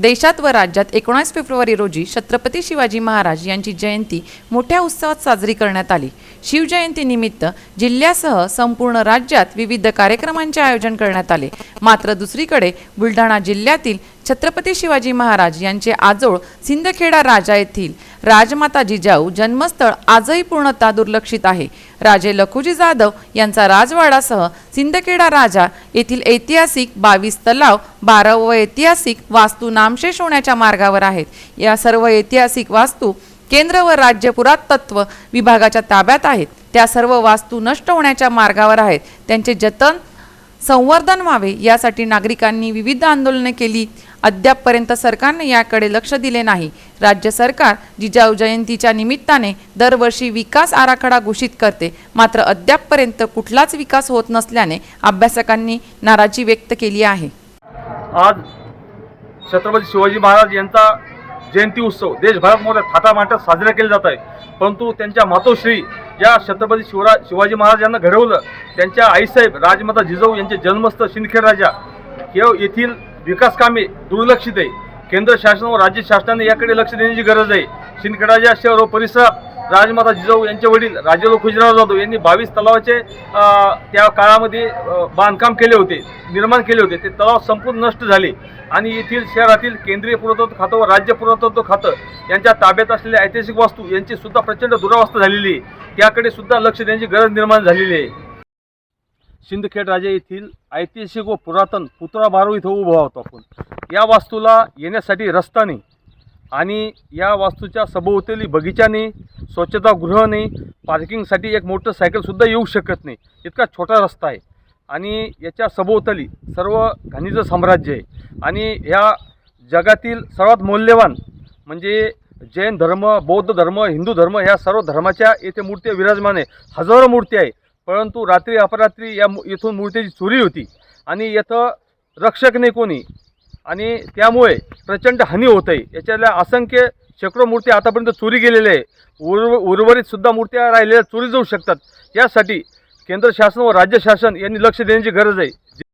देशात व राज्यात एकोणीस फेब्रुवारी रोजी छत्रपती शिवाजी महाराज यांची जयंती मोठ्या उत्सवात साजरी करण्यात आली. शिवजयंतीनिमित्त जिल्ह्यासह संपूर्ण राज्यात विविध कार्यक्रमांचे आयोजन करण्यात आले. मात्र दुसरीकडे बुलढाणा जिल्ह्यातील छत्रपती शिवाजी महाराज यांचे आजोळ सिंदखेडा राजा येथील राजमाता जिजाऊ जन्मस्थळ आजही पूर्णतः दुर्लक्षित आहे. राजे लखुजी जाधव यांचा राजवाडासह सिंदखेडा राजा येथील ऐतिहासिक बावीस तलाव बारा व ऐतिहासिक वास्तू नामशेष होण्याच्या मार्गावर आहेत. या सर्व ऐतिहासिक वास्तू केंद्र व राज्य पुरातत्व विभागाच्या ताब्यात आहेत. त्या सर्व वास्तू नष्ट होण्याच्या मार्गावर आहेत. त्यांचे जतन संवर्धन व्हावे यासाठी नागरिकांनी विविध आंदोलने केली. अद्यापपर्यंत सरकारने याकडे लक्ष दिले नाही. राज्य सरकार जिजाऊ जयंतीच्या निमित्ताने दरवर्षी विकास आराखडा घोषित करते. मात्र अद्यापपर्यंत कुठलाच विकास होत नसल्याने अभ्यासकांनी नाराजी व्यक्त केली आहे. आज छत्रपती शिवाजी महाराज यांचा जयंती उत्सव देशभरात मोठ्या थाटामाटात साजरा केला जात आहे. परंतु त्यांच्या मातोश्री या छत्रपती शिवराज शिवाजी महाराज यांना घडवलं. त्यांच्या आईसाहेब राजमाता जिजाऊ यांचे जन्मस्थ सिंदखेड राजा हे येथील विकास कामे दुर्लक्षित आहे. केंद्र शासन व राज्य शासनाने याकडे लक्ष देण्याची गरज आहे. शिंदखेडाच्या शहर व परिसरात राजमाता जिजाऊ यांचे वडील राजेलो खुजराव जाधव यांनी बावीस तलावाचे त्या काळामध्ये बांधकाम केले होते निर्माण केले होते. ते तलाव संपूर्ण नष्ट झाले. आणि येथील शहरातील केंद्रीय पुरातत्व खातं व राज्य पुरातत्व खातं यांच्या ताब्यात असलेल्या ऐतिहासिक वास्तू यांची सुद्धा प्रचंड दुरावस्था झालेली आहे. त्याकडे सुद्धा लक्ष देण्याची गरज निर्माण झालेली आहे. सिंदखेड राजा येथील ऐतिहासिक व पुरातन पुतळा बारू इथं उभा होतो आपण. या वास्तूला येण्यासाठी रस्ता नाही आणि या वास्तूच्या सभोवतेली बगीचा नाही पार्किंगसाठी एक मोटरसायकलसुद्धा येऊ शकत नाही. इतका छोटा रस्ता आहे. आणि याच्या सभोवताली सर्व घाणीचं साम्राज्य आहे. आणि ह्या जगातील सर्वात मौल्यवान म्हणजे जैन धर्म बौद्ध धर्म हिंदू धर्म ह्या सर्व धर्माच्या येथे मूर्त्या विराजमान आहे. हजारो मूर्त्या आहे. परंतु रात्री अपरात्री या इथून मूर्तीची चोरी होती. आणि येथं रक्षक नाही कोणी. आणि त्यामुळे प्रचंड हानी होत आहे. याच्यातल्या असंख्य शेकडो मूर्ती आतापर्यंत चोरी गेलेल्या आहे. उर्व उर्वरितसुद्धा मूर्त्या राहिलेल्या चोरी जाऊ शकतात. यासाठी केंद्र शासन व राज्य शासन यांनी लक्ष देण्याची गरज आहे.